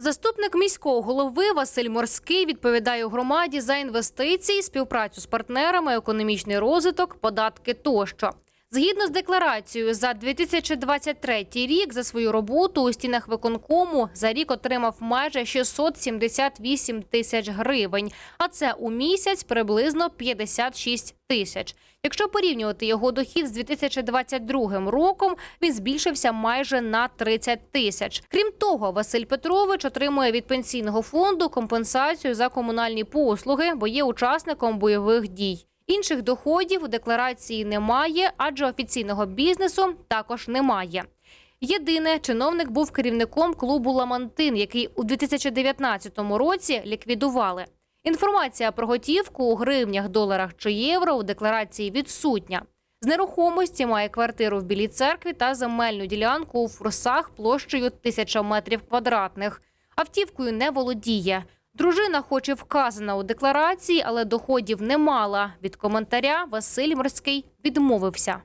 Заступник міського голови Василь Морський відповідає громаді за інвестиції, співпрацю з партнерами, економічний розвиток, податки тощо. Згідно з декларацією, за 2023 рік за свою роботу у стінах виконкому за рік отримав майже 678 тисяч гривень, а це у місяць приблизно 56 тисяч. Якщо порівнювати його дохід з 2022 роком, він збільшився майже на 30 тисяч. Крім того, Василь Петрович отримує від пенсійного фонду компенсацію за комунальні послуги, бо є учасником бойових дій. Інших доходів у декларації немає, адже офіційного бізнесу також немає. Єдине, чиновник був керівником клубу Ламантин, який у 2019 році ліквідували. Інформація про готівку у гривнях, доларах чи євро у декларації відсутня. З нерухомості має квартиру в Білій церкві та земельну ділянку у Фурсах площею 1000 метрів квадратних. Автівкою не володіє. Дружина, хоч і вказана у декларації, але доходів не мала. Від коментаря Василь Морський відмовився.